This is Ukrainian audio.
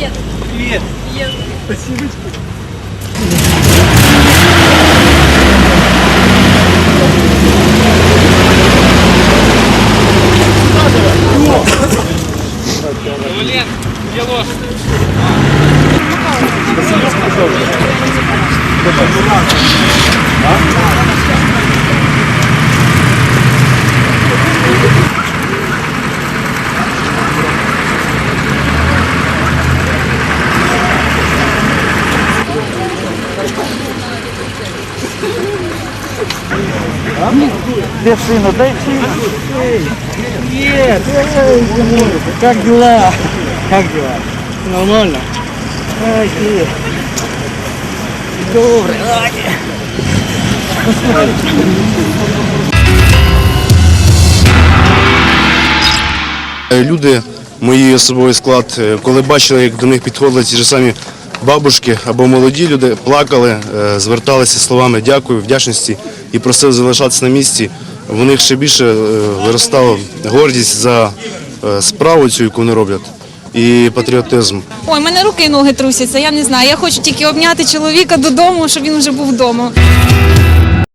Привет. Привет. Привет. Спасибо. Блин, где ложь? Спасибо, спасибо. сына? Дай сына. Нет, эй, как дела? Как дела? Нормально. Ай, ты. Добре, ай. Е, Люди, мої особовий склад, е, коли бачили, як до них підходили ті ж самі бабушки або молоді люди, плакали, е, зверталися словами дякую, вдячності і просив залишатися на місці. В них ще більше е, виростала гордість за е, справу цю, яку вони роблять, і патріотизм. Ой, мене руки і ноги трусяться, я не знаю. Я хочу тільки обняти чоловіка додому, щоб він вже був вдома.